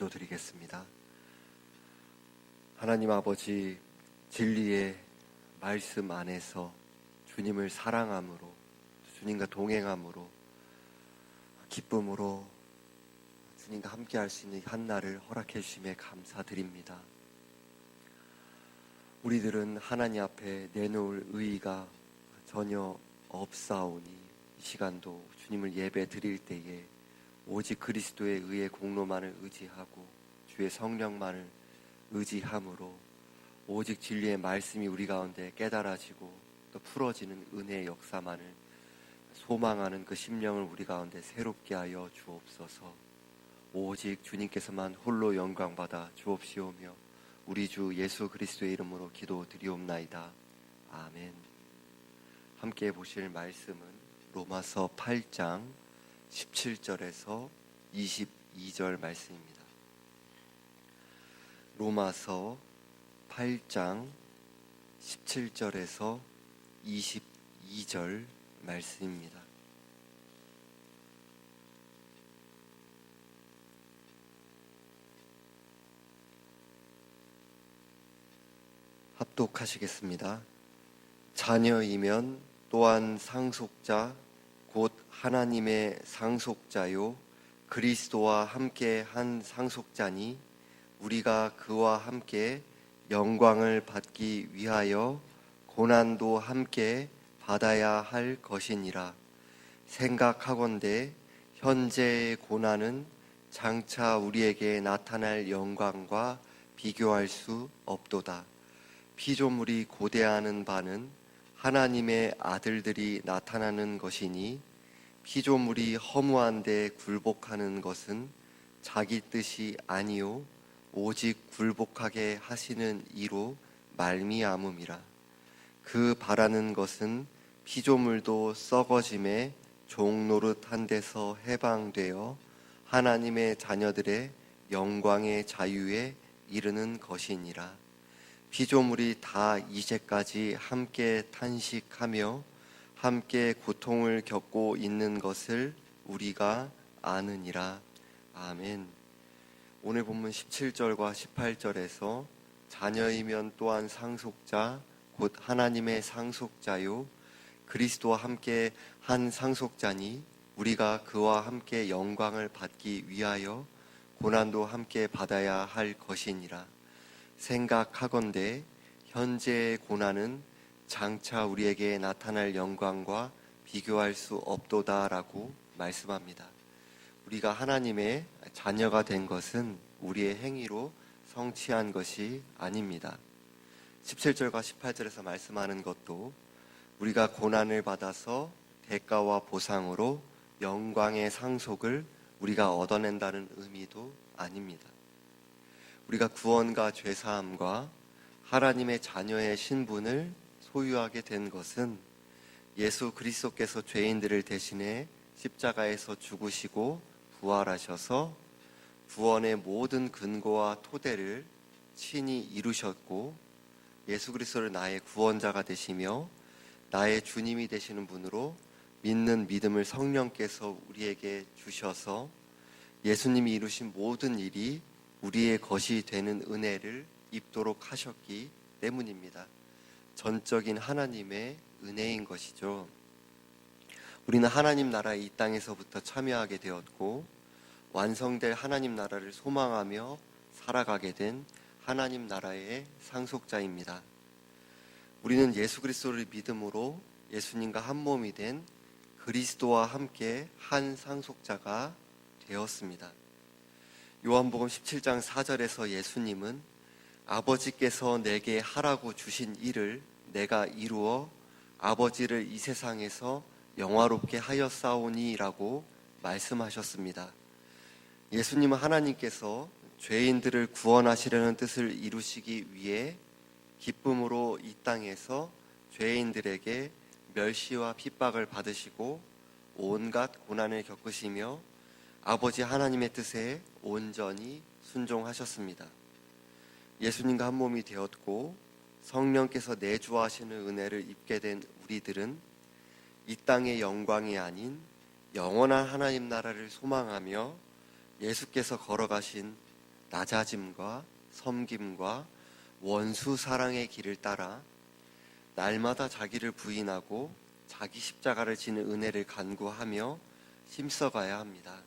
기도드리겠습니다. 하나님 아버지 진리의 말씀 안에서 주님을 사랑함으로 주님과 동행함으로 기쁨으로 주님과 함께 할 수 있는 한 날을 허락해 주심에 감사드립니다. 우리들은 하나님 앞에 내놓을 의의가 전혀 없사오니 이 시간도 주님을 예배 드릴 때에 오직 그리스도의 의의 공로만을 의지하고 주의 성령만을 의지함으로 오직 진리의 말씀이 우리 가운데 깨달아지고 또 풀어지는 은혜의 역사만을 소망하는 그 심령을 우리 가운데 새롭게 하여 주옵소서. 오직 주님께서만 홀로 영광 받아 주옵시오며 우리 주 예수 그리스도의 이름으로 기도드리옵나이다. 아멘. 함께 보실 말씀은 로마서 8장 17절에서 22절 말씀입니다. 로마서 8장 17절에서 22절 말씀입니다. 합독하시겠습니다. 자녀이면 또한 상속자 곧 하나님의 상속자요 그리스도와 함께 한 상속자니 우리가 그와 함께 영광을 받기 위하여 고난도 함께 받아야 할 것이니라 생각하건대 현재의 고난은 장차 우리에게 나타날 영광과 비교할 수 없도다. 피조물이 고대하는 바는 하나님의 아들들이 나타나는 것이니 피조물이 허무한데 굴복하는 것은 자기 뜻이 아니요 오직 굴복하게 하시는 이로 말미암음이라. 그 바라는 것은 피조물도 썩어짐에 종노릇한 데서 해방되어 하나님의 자녀들의 영광의 자유에 이르는 것이니라 피조물이 다 이제까지 함께 탄식하며 함께 고통을 겪고 있는 것을 우리가 아느니라. 아멘. 오늘 본문 17절과 18절에서 자녀이면 또한 상속자, 곧 하나님의 상속자요. 그리스도와 함께 한 상속자니 우리가 그와 함께 영광을 받기 위하여 고난도 함께 받아야 할 것이니라. 생각하건대 현재의 고난은 장차 우리에게 나타날 영광과 비교할 수 없도다라고 말씀합니다. 우리가 하나님의 자녀가 된 것은 우리의 행위로 성취한 것이 아닙니다. 17절과 18절에서 말씀하는 것도 우리가 고난을 받아서 대가와 보상으로 영광의 상속을 우리가 얻어낸다는 의미도 아닙니다. 우리가 구원과 죄사함과 하나님의 자녀의 신분을 소유하게 된 것은 예수 그리스도께서 죄인들을 대신해 십자가에서 죽으시고 부활하셔서 구원의 모든 근거와 토대를 친히 이루셨고 예수 그리스도를 나의 구원자가 되시며 나의 주님이 되시는 분으로 믿는 믿음을 성령께서 우리에게 주셔서 예수님이 이루신 모든 일이 우리의 것이 되는 은혜를 입도록 하셨기 때문입니다. 전적인 하나님의 은혜인 것이죠. 우리는 하나님 나라 이 땅에서부터 참여하게 되었고 완성될 하나님 나라를 소망하며 살아가게 된 하나님 나라의 상속자입니다. 우리는 예수 그리스도를 믿음으로 예수님과 한 몸이 된 그리스도와 함께 한 상속자가 되었습니다. 요한복음 17장 4절에서 예수님은 아버지께서 내게 하라고 주신 일을 내가 이루어 아버지를 이 세상에서 영화롭게 하였사오니라고 말씀하셨습니다. 예수님은 하나님께서 죄인들을 구원하시려는 뜻을 이루시기 위해 기쁨으로 이 땅에서 죄인들에게 멸시와 핍박을 받으시고 온갖 고난을 겪으시며 아버지 하나님의 뜻에 온전히 순종하셨습니다. 예수님과 한 몸이 되었고 성령께서 내주하시는 은혜를 입게 된 우리들은 이 땅의 영광이 아닌 영원한 하나님 나라를 소망하며 예수께서 걸어가신 낮아짐과 섬김과 원수 사랑의 길을 따라 날마다 자기를 부인하고 자기 십자가를 지는 은혜를 간구하며 힘써가야 합니다.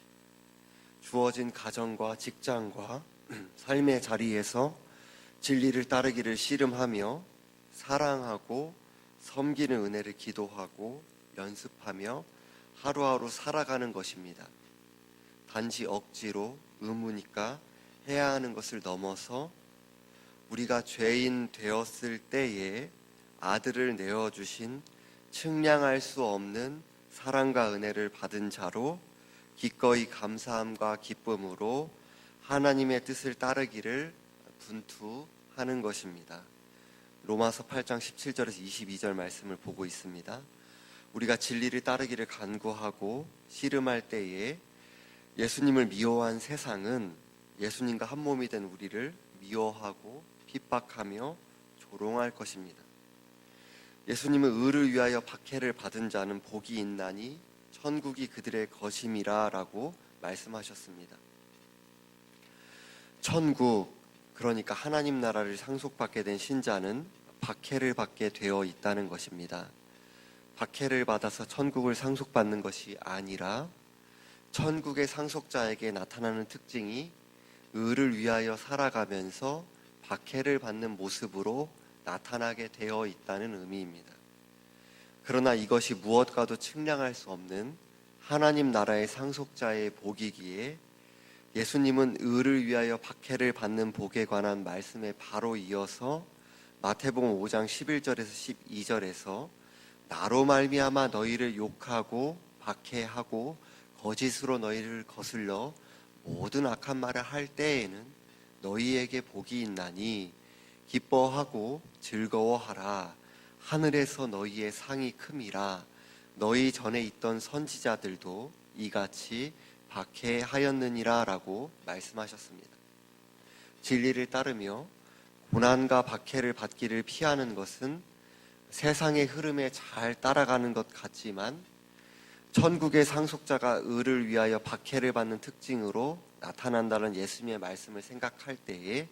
주어진 가정과 직장과 삶의 자리에서 진리를 따르기를 씨름하며 사랑하고 섬기는 은혜를 기도하고 연습하며 하루하루 살아가는 것입니다. 단지 억지로 의무니까 해야 하는 것을 넘어서 우리가 죄인 되었을 때에 아들을 내어주신 측량할 수 없는 사랑과 은혜를 받은 자로 기꺼이 감사함과 기쁨으로 하나님의 뜻을 따르기를 분투하는 것입니다. 로마서 8장 17절에서 22절 말씀을 보고 있습니다. 우리가 진리를 따르기를 간구하고 씨름할 때에 예수님을 미워한 세상은 예수님과 한 몸이 된 우리를 미워하고 핍박하며 조롱할 것입니다. 예수님은 의를 위하여 박해를 받은 자는 복이 있나니 천국이 그들의 것임이라라고 말씀하셨습니다. 천국 그러니까 하나님 나라를 상속받게 된 신자는 박해를 받게 되어 있다는 것입니다. 박해를 받아서 천국을 상속받는 것이 아니라 천국의 상속자에게 나타나는 특징이 의를 위하여 살아가면서 박해를 받는 모습으로 나타나게 되어 있다는 의미입니다. 그러나 이것이 무엇과도 측량할 수 없는 하나님 나라의 상속자의 복이기에 예수님은 의를 위하여 박해를 받는 복에 관한 말씀에 바로 이어서 마태복음 5장 11절에서 12절에서 나로 말미암아 너희를 욕하고 박해하고 거짓으로 너희를 거슬러 모든 악한 말을 할 때에는 너희에게 복이 있나니 기뻐하고 즐거워하라 하늘에서 너희의 상이 큼이라 너희 전에 있던 선지자들도 이같이 박해하였느니라라고 말씀하셨습니다. 진리를 따르며 고난과 박해를 받기를 피하는 것은 세상의 흐름에 잘 따라가는 것 같지만 천국의 상속자가 의를 위하여 박해를 받는 특징으로 나타난다는 예수님의 말씀을 생각할 때에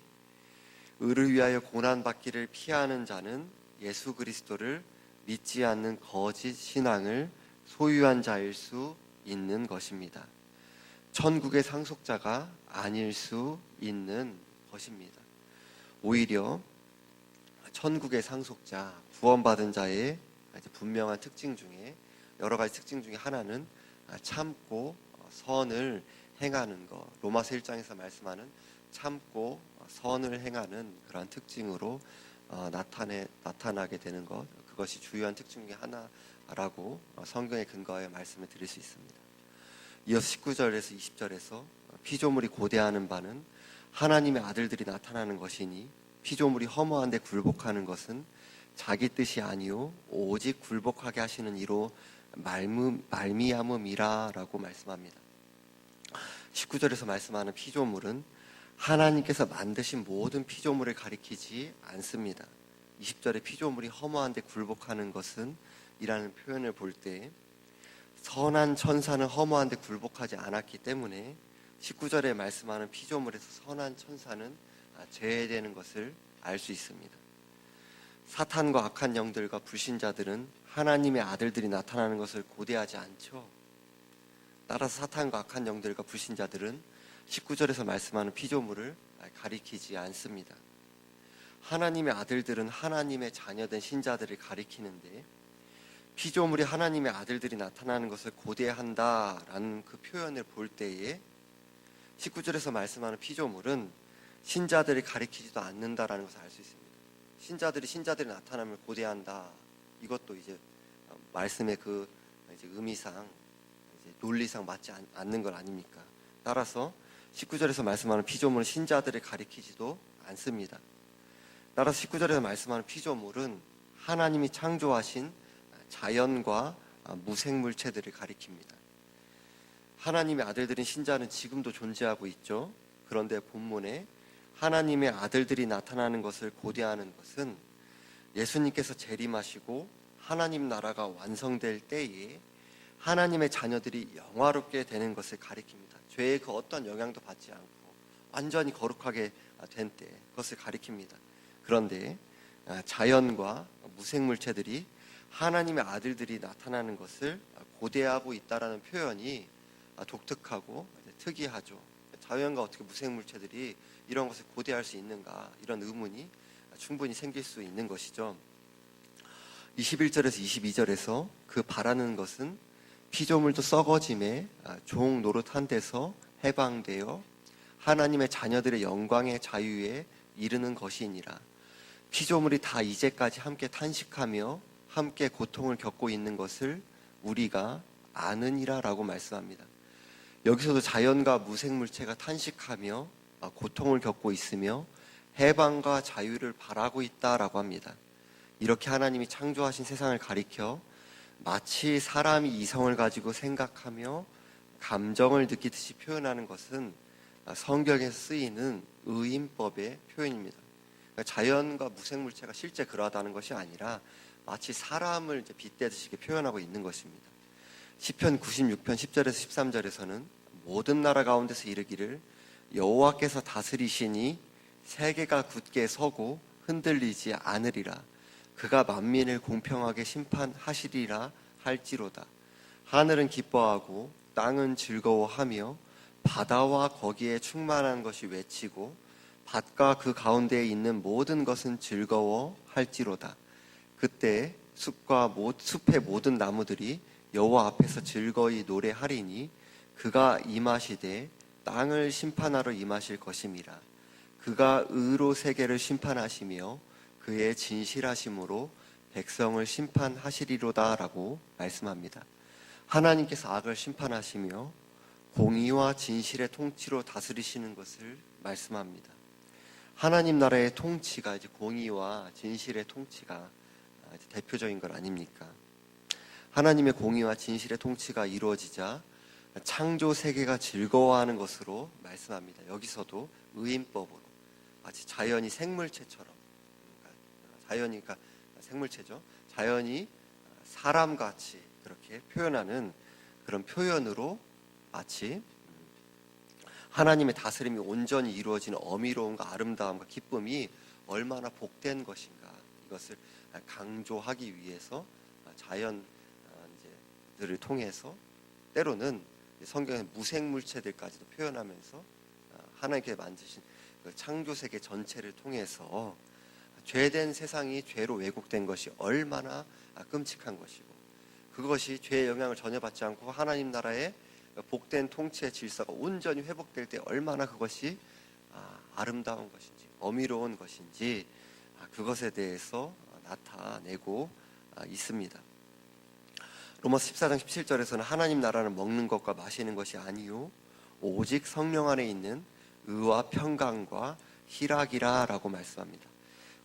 의를 위하여 고난 받기를 피하는 자는 예수 그리스도를 믿지 않는 거짓 신앙을 소유한 자일 수 있는 것입니다. 천국의 상속자가 아닐 수 있는 것입니다. 오히려 천국의 상속자, 구원받은 자의 분명한 특징 중에 여러 가지 특징 중에 하나는 참고 선을 행하는 것. 로마서 1장에서 말씀하는 참고 선을 행하는 그러한 특징으로 어, 나타내 나타나게 되는 것. 그것이 주요한 특징 중에 하나라고 성경의 근거하여 말씀을 드릴 수 있습니다. 이어서 19절에서 20절에서 피조물이 고대하는 바는 하나님의 아들들이 나타나는 것이니 피조물이 허무한데 굴복하는 것은 자기 뜻이 아니요 오직 굴복하게 하시는 이로 말미암음이라라고 말씀합니다. 19절에서 말씀하는 피조물은 하나님께서 만드신 모든 피조물을 가리키지 않습니다. 20절에 피조물이 허무한데 굴복하는 것은 이라는 표현을 볼 때 선한 천사는 허무한데 굴복하지 않았기 때문에 19절에 말씀하는 피조물에서 선한 천사는 제외되는 것을 알 수 있습니다. 사탄과 악한 영들과 불신자들은 하나님의 아들들이 나타나는 것을 고대하지 않죠. 따라서 사탄과 악한 영들과 불신자들은 19절에서 말씀하는 피조물을 가리키지 않습니다. 하나님의 아들들은 하나님의 자녀된 신자들을 가리키는데 피조물이 하나님의 아들들이 나타나는 것을 고대한다라는 그 표현을 볼 때에 19절에서 말씀하는 피조물은 신자들이 가리키지도 않는다라는 것을 알 수 있습니다. 신자들이 신자들이 나타남을 고대한다. 이것도 이제 말씀의 그 이제 의미상 이제 논리상 맞지 않는 걸 아닙니까? 따라서 19절에서 말씀하는 피조물은 신자들을 가리키지도 않습니다. 따라서 19절에서 말씀하는 피조물은 하나님이 창조하신 자연과 무생물체들을 가리킵니다. 하나님의 아들들인 신자는 지금도 존재하고 있죠. 그런데 본문에 하나님의 아들들이 나타나는 것을 고대하는 것은 예수님께서 재림하시고 하나님 나라가 완성될 때에 하나님의 자녀들이 영화롭게 되는 것을 가리킵니다. 죄의 그 어떤 영향도 받지 않고 완전히 거룩하게 된 때 그것을 가리킵니다. 그런데 아, 자연과 무생 물체들이 하나님의 아들들이 나타나는 것을 고대하고 있다라는 표현이 아, 독특하고 특이하죠. 자연과 어떻게 무생 물체들이 이런 것을 고대할 수 있는가 이런 의문이 충분히 생길 수 있는 것이죠. 21절에서 22절에서 그 바라는 것은 피조물도 썩어짐에 아, 종 노릇한 데서 해방되어 하나님의 자녀들의 영광의 자유에 이르는 것이니라. 피조물이 다 이제까지 함께 탄식하며 함께 고통을 겪고 있는 것을 우리가 아느니라라고 말씀합니다. 여기서도 자연과 무생물체가 탄식하며 아, 고통을 겪고 있으며 해방과 자유를 바라고 있다라고 합니다. 이렇게 하나님이 창조하신 세상을 가리켜 마치 사람이 이성을 가지고 생각하며 감정을 느끼듯이 표현하는 것은 성경에서 쓰이는 의인법의 표현입니다. 그러니까 자연과 무생물체가 실제 그러하다는 것이 아니라 마치 사람을 빗대듯이 표현하고 있는 것입니다. 시편 96편 10절에서 13절에서는 모든 나라 가운데서 이르기를 여호와께서 다스리시니 세계가 굳게 서고 흔들리지 않으리라. 그가 만민을 공평하게 심판하시리라 할지로다. 하늘은 기뻐하고 땅은 즐거워하며 바다와 거기에 충만한 것이 외치고 밭과 그 가운데에 있는 모든 것은 즐거워할지로다. 그때 숲과 모, 숲의 모든 나무들이 여호와 앞에서 즐거이 노래하리니 그가 임하시되 땅을 심판하러 임하실 것임이라. 그가 의로 세계를 심판하시며 그의 진실하심으로 백성을 심판하시리로다라고 말씀합니다. 하나님께서 악을 심판하시며 공의와 진실의 통치로 다스리시는 것을 말씀합니다. 하나님 나라의 통치가 이제 공의와 진실의 통치가 대표적인 것 아닙니까? 하나님의 공의와 진실의 통치가 이루어지자 창조 세계가 즐거워하는 것으로 말씀합니다. 여기서도 의인법으로 마치 자연이 생물체처럼 자연이 그러니까 생물체죠. 자연이 사람같이 그렇게 표현하는 그런 표현으로 마치 하나님의 다스림이 온전히 이루어지는 어미로움과 아름다움과 기쁨이 얼마나 복된 것인가 이것을 강조하기 위해서 자연들을 통해서 때로는 성경의 무생물체들까지도 표현하면서 하나님께 만드신 그 창조 세계 전체를 통해서 죄된 세상이 죄로 왜곡된 것이 얼마나 끔찍한 것이고 그것이 죄의 영향을 전혀 받지 않고 하나님 나라의 복된 통치의 질서가 온전히 회복될 때 얼마나 그것이 아름다운 것인지 어미로운 것인지 그것에 대해서 나타내고 있습니다. 로마서 14장 17절에서는 하나님 나라는 먹는 것과 마시는 것이 아니요 오직 성령 안에 있는 의와 평강과 희락이라라고 말씀합니다.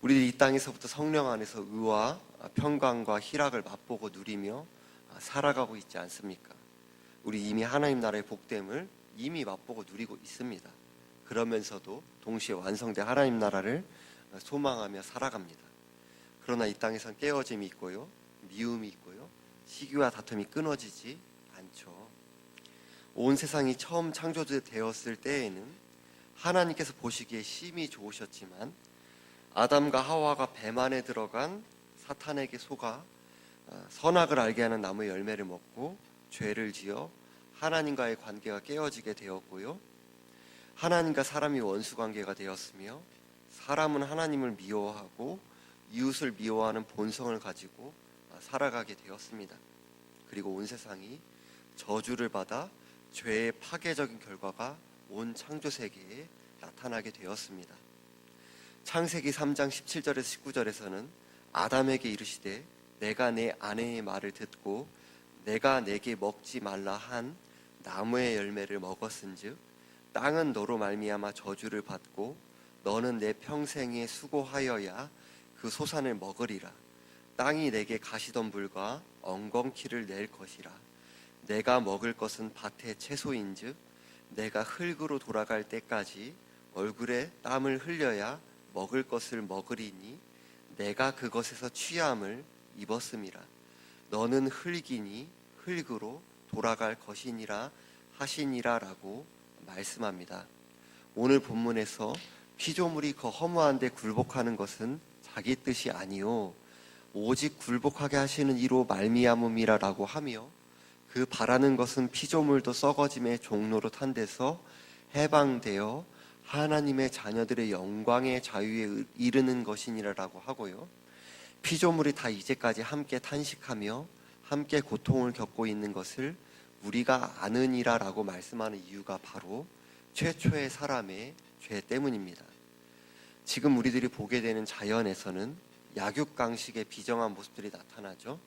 우리 이 땅에서부터 성령 안에서 의와 평강과 희락을 맛보고 누리며 살아가고 있지 않습니까? 우리 이미 하나님 나라의 복됨을 이미 맛보고 누리고 있습니다. 그러면서도 동시에 완성된 하나님 나라를 소망하며 살아갑니다. 그러나 이 땅에선 깨어짐이 있고요, 미움이 있고요, 시기와 다툼이 끊어지지 않죠. 온 세상이 처음 창조되었을 때에는 하나님께서 보시기에 심히 좋으셨지만 아담과 하와가 뱀 안에 들어간 사탄에게 속아 어, 선악을 알게 하는 나무의 열매를 먹고 죄를 지어 하나님과의 관계가 깨어지게 되었고요. 하나님과 사람이 원수 관계가 되었으며 사람은 하나님을 미워하고 이웃을 미워하는 본성을 가지고 살아가게 되었습니다. 그리고 온 세상이 저주를 받아 죄의 파괴적인 결과가 온 창조 세계에 나타나게 되었습니다. 창세기 3장 17절에서 19절에서는 아담에게 이르시되 내가 내 아내의 말을 듣고 내가 내게 먹지 말라 한 나무의 열매를 먹었은즉 땅은 너로 말미암아 저주를 받고 너는 내 평생에 수고하여야 그 소산을 먹으리라. 땅이 내게 가시덤불과 엉겅퀴를 낼 것이라. 내가 먹을 것은 밭의 채소인즉 내가 흙으로 돌아갈 때까지 얼굴에 땀을 흘려야 먹을 것을 먹으리니 내가 그것에서 취함을 입었음이라 너는 흙이니 흙으로 돌아갈 것이니라 하시니라라고 말씀합니다. 오늘 본문에서 피조물이 그 허무한 데 굴복하는 것은 자기 뜻이 아니요 오직 굴복하게 하시는 이로 말미암음이라라고 하며 그 바라는 것은 피조물도 썩어짐의 종로로 탄 데서 해방되어 하나님의 자녀들의 영광의 자유에 이르는 것이니라라고 하고요. 피조물이 다 이제까지 함께 탄식하며 함께 고통을 겪고 있는 것을 우리가 아느니라라고 말씀하는 이유가 바로 최초의 사람의 죄 때문입니다. 지금 우리들이 보게 되는 자연에서는 약육강식의 비정한 모습들이 나타나죠.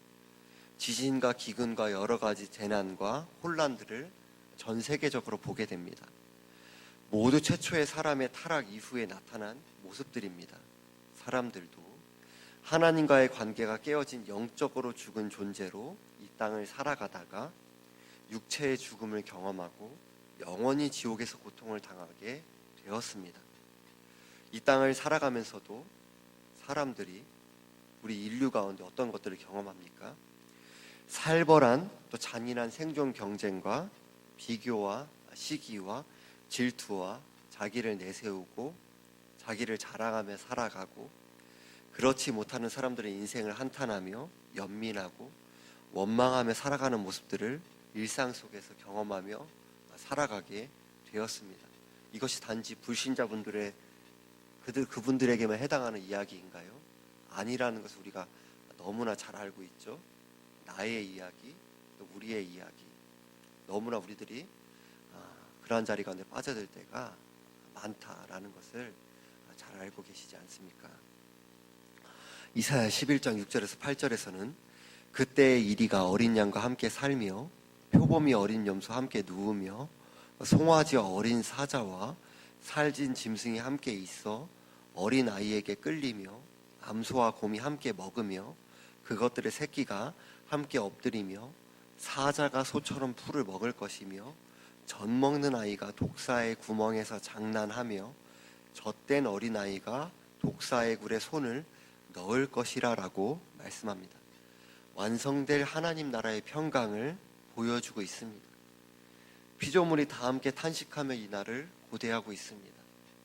지진과 기근과 여러 가지 재난과 혼란들을 전 세계적으로 보게 됩니다. 모두 최초의 사람의 타락 이후에 나타난 모습들입니다. 사람들도 하나님과의 관계가 깨어진 영적으로 죽은 존재로 이 땅을 살아가다가 육체의 죽음을 경험하고 영원히 지옥에서 고통을 당하게 되었습니다. 이 땅을 살아가면서도 사람들이 우리 인류 가운데 어떤 것들을 경험합니까? 살벌한 또 잔인한 생존 경쟁과 비교와 시기와 질투와 자기를 내세우고 자기를 자랑하며 살아가고 그렇지 못하는 사람들의 인생을 한탄하며 연민하고 원망하며 살아가는 모습들을 일상 속에서 경험하며 살아가게 되었습니다. 이것이 단지 불신자분들의 그들 그분들에게만 해당하는 이야기인가요? 아니라는 것을 우리가 너무나 잘 알고 있죠. 나의 이야기, 또 우리의 이야기. 너무나 우리들이 아, 그러한 자리 가운데 빠져들 때가 많다라는 것을 잘 알고 계시지 않습니까? 이사야 11장 6절에서 8절에서는 그때의 이리가 어린 양과 함께 살며 표범이 어린 염소 함께 누우며 송아지와 어린 사자와 살진 짐승이 함께 있어 어린 아이에게 끌리며 암소와 곰이 함께 먹으며 그것들의 새끼가 함께 엎드리며 사자가 소처럼 풀을 먹을 것이며 젖 먹는 아이가 독사의 구멍에서 장난하며 젖된 어린 아이가 독사의 굴에 손을 넣을 것이라라고 말씀합니다. 완성될 하나님 나라의 평강을 보여주고 있습니다. 피조물이 다 함께 탄식하며 이 날을 고대하고 있습니다.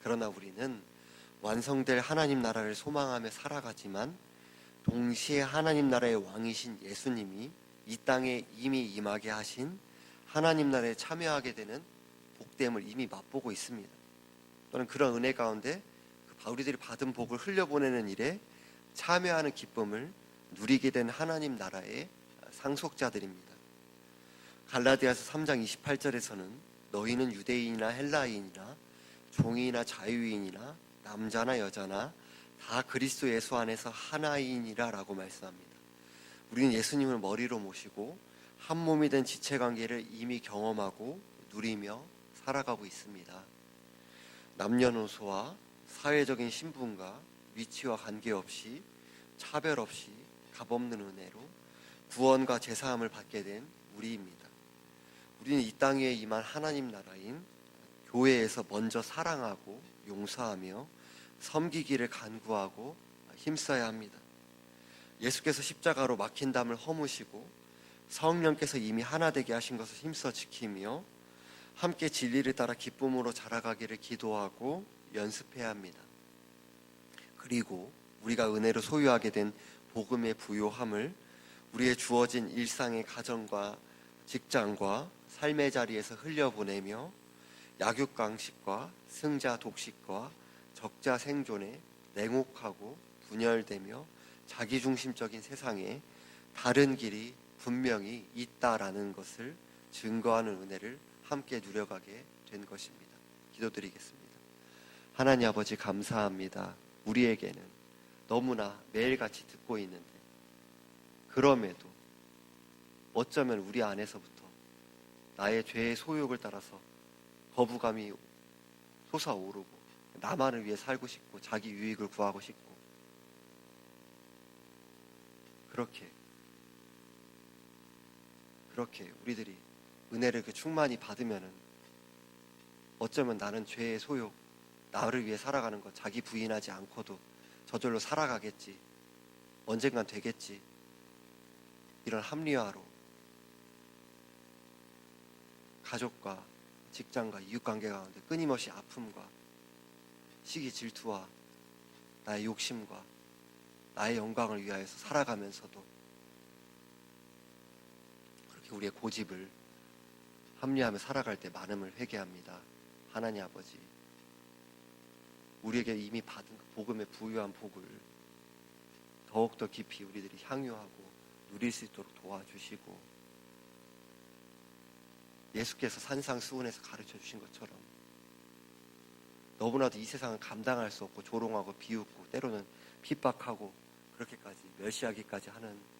그러나 우리는 완성될 하나님 나라를 소망하며 살아가지만 동시에 하나님 나라의 왕이신 예수님이 이 땅에 이미 임하게 하신 하나님 나라에 참여하게 되는 복됨을 이미 맛보고 있습니다. 또는 그런 은혜 가운데 그 우리들이 받은 복을 흘려보내는 일에 참여하는 기쁨을 누리게 된 하나님 나라의 상속자들입니다. 갈라디아서 3장 28절에서는 너희는 유대인이나 헬라인이나 종이나 자유인이나 남자나 여자나 다 그리스도 예수 안에서 하나인이라라고 말씀합니다. 우리는 예수님을 머리로 모시고 한 몸이 된 지체 관계를 이미 경험하고 누리며 살아가고 있습니다. 남녀노소와 사회적인 신분과 위치와 관계없이 차별 없이 값없는 은혜로 구원과 제사함을 받게 된 우리입니다. 우리는 이 땅에 임한 하나님 나라인 교회에서 먼저 사랑하고 용서하며 섬기기를 간구하고 힘써야 합니다. 예수께서 십자가로 막힌 담을 허무시고 성령께서 이미 하나 되게 하신 것을 힘써 지키며 함께 진리를 따라 기쁨으로 자라가기를 기도하고 연습해야 합니다. 그리고 우리가 은혜로 소유하게 된 복음의 부요함을 우리의 주어진 일상의 가정과 직장과 삶의 자리에서 흘려보내며 약육강식과 승자 독식과 적자 생존에 냉혹하고 분열되며 자기중심적인 세상에 다른 길이 분명히 있다라는 것을 증거하는 은혜를 함께 누려가게 된 것입니다. 기도드리겠습니다. 하나님 아버지 감사합니다. 우리에게는 너무나 매일같이 듣고 있는데 그럼에도 어쩌면 우리 안에서부터 나의 죄의 소욕을 따라서 거부감이 솟아오르고 나만을 위해 살고 싶고 자기 유익을 구하고 싶고 그렇게 그렇게 우리들이 은혜를 그 충만히 받으면은 어쩌면 나는 죄의 소욕 나를 위해 살아가는 것 자기 부인하지 않고도 저절로 살아가겠지 언젠간 되겠지 이런 합리화로 가족과 직장과 이웃관계 가운데 끊임없이 아픔과 시기 질투와 나의 욕심과 나의 영광을 위하여서 살아가면서도 그렇게 우리의 고집을 합리하며 살아갈 때 많음을 회개합니다. 하나님 아버지, 우리에게 이미 받은 그 복음의 부유한 복을 더욱더 깊이 우리들이 향유하고 누릴 수 있도록 도와주시고 예수께서 산상수훈에서 가르쳐 주신 것처럼 너무나도 이 세상을 감당할 수 없고 조롱하고 비웃고 때로는 핍박하고 그렇게까지 멸시하기까지 하는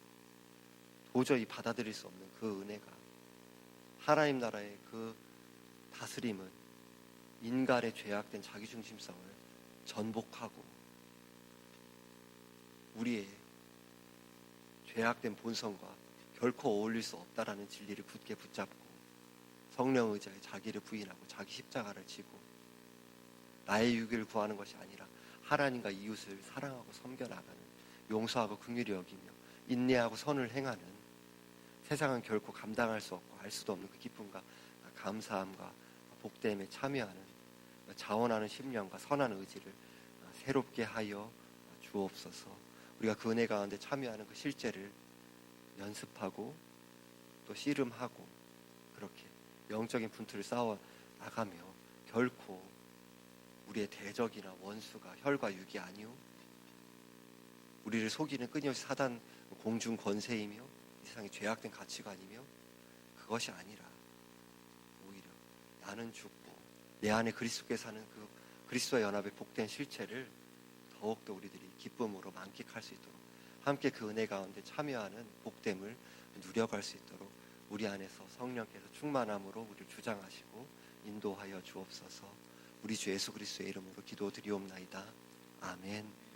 도저히 받아들일 수 없는 그 은혜가 하나님 나라의 그 다스림은 인간의 죄악된 자기중심성을 전복하고 우리의 죄악된 본성과 결코 어울릴 수 없다라는 진리를 굳게 붙잡고 성령 의자에 자기를 부인하고 자기 십자가를 지고 나의 유익을 구하는 것이 아니라 하나님과 이웃을 사랑하고 섬겨 나가는 용서하고 긍휼히 여기며 인내하고 선을 행하는 세상은 결코 감당할 수 없고 알 수도 없는 그 기쁨과 감사함과 복됨에 참여하는 자원하는 심령과 선한 의지를 새롭게 하여 주옵소서. 우리가 그 은혜 가운데 참여하는 그 실제를 연습하고 또 씨름하고 그렇게 영적인 분투를 쌓아 나가며 결코 우리의 대적이나 원수가 혈과 육이 아니오 우리를 속이는 끊임없이 사단 공중 권세이며 이 세상의 죄악된 가치관이며 그것이 아니라 오히려 나는 죽고 내 안에 그리스도께 사는 그 그리스도와 연합의 복된 실체를 더욱더 우리들이 기쁨으로 만끽할 수 있도록 함께 그 은혜 가운데 참여하는 복됨을 누려갈 수 있도록 우리 안에서 성령께서 충만함으로 우리를 주장하시고 인도하여 주옵소서. 우리 주 예수 그리스도의 이름으로 기도드리옵나이다. 아멘.